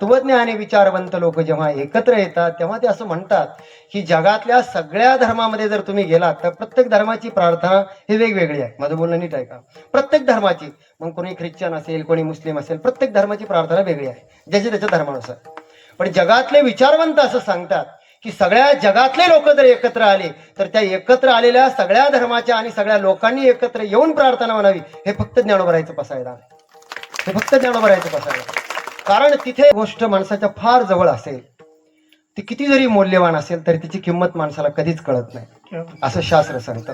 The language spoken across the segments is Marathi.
तत्वज्ञ आणि विचारवंत लोक जेव्हा एकत्र येतात तेव्हा ते असं म्हणतात की जगातल्या सगळ्या धर्मामध्ये जर तुम्ही गेलात तर प्रत्येक धर्माची प्रार्थना ही वेगवेगळी आहे. माझं बोलणं नीट आहे का? प्रत्येक धर्माची. मग कोणी ख्रिश्चन असेल कोणी मुस्लिम असेल प्रत्येक धर्माची प्रार्थना वेगळी आहे ज्याच्या त्याच्या धर्मानुसार. पण जगातले विचारवंत असं सांगतात की सगळ्या जगातले लोक जर एकत्र आले तर त्या एकत्र आलेल्या सगळ्या धर्माच्या आणि सगळ्या लोकांनी एकत्र येऊन प्रार्थना म्हणावी हे फक्त ज्ञानोबरायचं पसायला हे फक्त ज्ञानोबरायचं पसायला कारण तिथे गोष्ट माणसाच्या फार जवळ असेल. ती किती जरी मौल्यवान असेल तरी तिची किंमत माणसाला कधीच कळत नाही. असं शास्त्र सांगतं.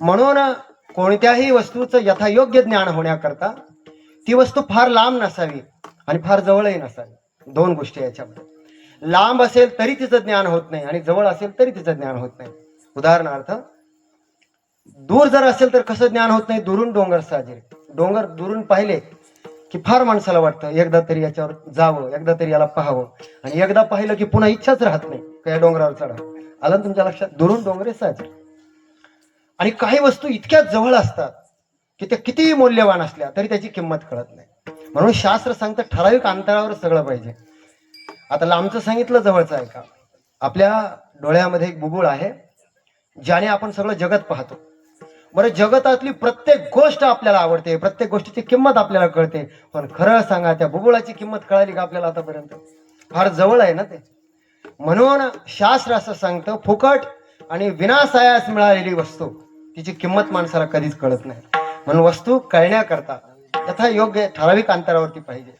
म्हणून कोणत्याही वस्तूचं यथायोग्य ज्ञान होण्याकरता ती वस्तू फार लांब नसावी आणि फार जवळही नसावी. दोन गोष्टी याच्यामध्ये. लांब असेल तरी तिचं ज्ञान होत नाही आणि जवळ असेल तरी तिचं ज्ञान होत नाही. उदाहरणार्थ दूर जर असेल तर कसं ज्ञान होत नाही? दुरून डोंगर साजरे डोंगर दुरून पाहिले की फार माणसाला वाटतं एकदा तरी याच्यावर जावं एकदा तरी याला पाहावं. आणि एकदा पाहिलं की पुन्हा इच्छाच राहत नाही का या डोंगरावर चढावं आलं ना तुमच्या लक्षात? दुरून डोंगरे साजे आणि काही वस्तू इतक्या जवळ असतात की त्या कितीही मौल्यवान असल्या तरी त्याची किंमत कळत नाही. म्हणून शास्त्र सांगतं ठराविक अंतरावर सगळं पाहिजे. आता लांबचं सांगितलं जवळचं आहे का? आपल्या डोळ्यामध्ये एक बुबुळ आहे ज्याने आपण सगळं जगत पाहतो. बरं जगतातली प्रत्येक गोष्ट आपल्याला आवडते प्रत्येक गोष्टीची किंमत आपल्याला कळते. पण खरं सांगा त्या भूगोळाची किंमत कळाली का आपल्याला आतापर्यंत? फार जवळ आहे ना ते. म्हणून शास्त्र असं सांगतं फुकट आणि विनासायास मिळालेली वस्तू तिची किंमत माणसाला कधीच कळत नाही. म्हणून वस्तू कळण्याकरता यथा योग्य ठराविक अंतरावरती पाहिजे.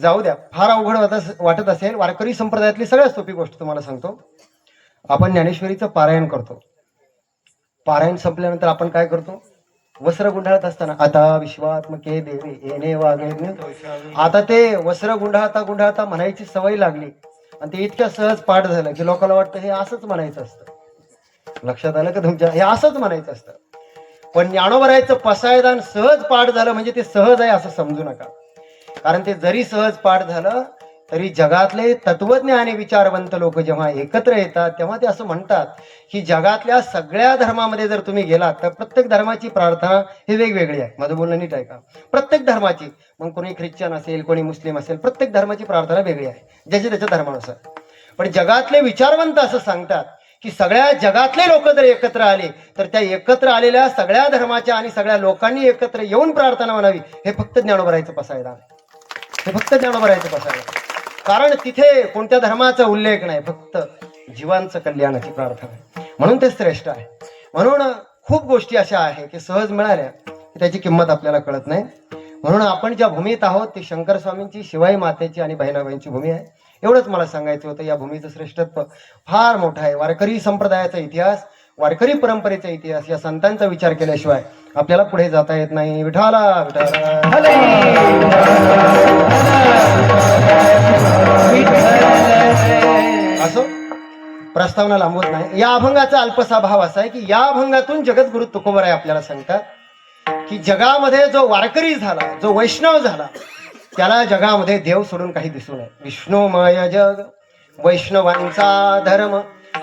जाऊ द्या फार अवघड वाटत वाटत असेल वारकरी संप्रदायातली सगळ्यात सोपी गोष्ट तुम्हाला सांगतो. आपण ज्ञानेश्वरीचं पारायण करतो. पारायण संपल्यानंतर आपण काय करतो? वस्त्र गुंडाळत असताना आता विश्वात्मके देवे येणे वागे आता ते वस्त्र गुंडाळता गुंडाळता म्हणायची सवय लागली. आणि ते इतक्या सहज पाठ झालं की लोकांना वाटतं हे असंच म्हणायचं असतं. लक्षात आलं का तुमच्या? हे असंच म्हणायचं असतं. पण ज्ञानोबरायचं पसायदान सहज पाठ झालं म्हणजे ते सहज आहे असं समजू नका. कारण ते जरी सहज पाठ झालं तरी जगातले तत्वज्ञ आणि विचारवंत लोक जेव्हा एकत्र येतात तेव्हा ते असं म्हणतात की जगातल्या सगळ्या धर्मामध्ये जर तुम्ही गेलात तर प्रत्येक धर्माची प्रार्थना ही वेगवेगळी आहे. माझं बोलणं नीट आहे का? प्रत्येक धर्माची. मग कोणी ख्रिश्चन असेल कोणी मुस्लिम असेल प्रत्येक धर्माची प्रार्थना वेगळी आहे. ज्याच्या त्याच्या धर्मानुसार. पण जगातले विचारवंत असं सांगतात की सगळ्या जगातले लोक जर एकत्र आले तर त्या एकत्र आलेल्या सगळ्या धर्माच्या आणि सगळ्या लोकांनी एकत्र येऊन प्रार्थना म्हणावी हे फक्त ज्ञानोबरायचं पसायला हे फक्त ज्ञानोबरायचं पसायला कारण तिथे कोणत्या धर्माचा उल्लेख नाही फक्त जीवांचं कल्याणाची प्रार्थना आहे. म्हणून ते श्रेष्ठ आहे. म्हणून खूप गोष्टी अशा आहे की सहज मिळाल्या की त्याची किंमत आपल्याला कळत नाही. म्हणून आपण ज्या भूमीत आहोत ती शंकर स्वामींची शिवाई मातेची आणि बहिणाबाईंची भूमी आहे. एवढंच मला सांगायचं होतं या भूमीचं श्रेष्ठत्व फार मोठं आहे. वारकरी संप्रदायाचा इतिहास वारकरी परंपरेचा इतिहास या संतांचा विचार केल्याशिवाय आपल्याला पुढे जाता येत नाही. विठाला विठाला प्रस्तावना लांबवत नाही. या अभंगाचा अल्पसा भाव असा आहे की या अभंगातून जगद्गुरु तुकोबराय आपल्याला सांगतात की जगामध्ये जो वारकरी झाला जो वैष्णव झाला त्याला जगामध्ये देव सोडून काही दिसू नये. विष्णुमय जग वैष्णवांचा धर्म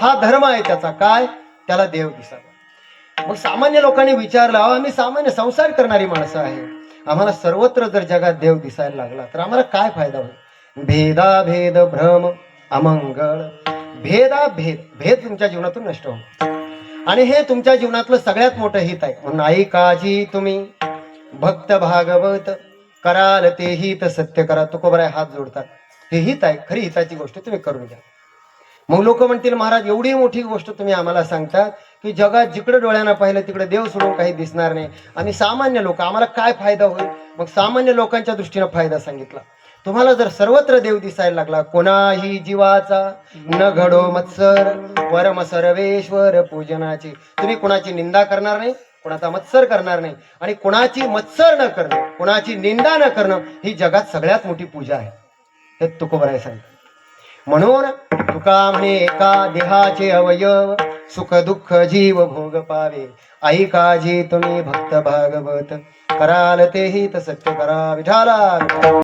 हा धर्म आहे त्याचा. काय? त्याला देव दिसावा. मग सामान्य लोकांनी विचारलं अहो आम्ही सामान्य संसार करणारी माणसं आहे. आम्हाला सर्वत्र जर जगात देव दिसायला लागला तर आम्हाला काय फायदा होईल? भेदाभेद भ्रम अमंगळ. भेदा भेद भेद तुमच्या जीवनातून नष्ट हो आणि हे तुमच्या जीवनातलं सगळ्यात मोठं हित आहे. म्हणून आई काजी तुम्ही भक्त भागवत कराल ते हित सत्य करा तुकोबराय हात जोडतात. हे हित आहे खरी हिताची गोष्ट तुम्ही करून घ्या. मग लोक म्हणतील महाराज एवढी मोठी गोष्ट तुम्ही आम्हाला सांगता की जगात जिकडे डोळ्यांना पाहिलं तिकडे देव सोडून काही दिसणार नाही. आणि सामान्य लोक आम्हाला काय फायदा होईल? मग सामान्य लोकांच्या दृष्टीनं फायदा सांगितला. तुम्हाला जर सर्वत्र देव दिसायला लागला कोणाही जीवाचा न घडो मत्सर परम सर्वेश्वर पूजनाची. तुम्ही कोणाची निंदा करणार नाही कोणाचा मत्सर करणार नाही आणि कोणाची मत्सर न करणं कोणाची निंदा न करणं ही जगात सगळ्यात मोठी पूजा आहे. हे तुकोबराय सांगतात. म्हणून तुका म्हणे एका देहाचे अवयव सुख दुःख जीव भोग पावे. आई काजी तुम्ही भक्त भागवत कराल तेही तर सत्य करा विठाला.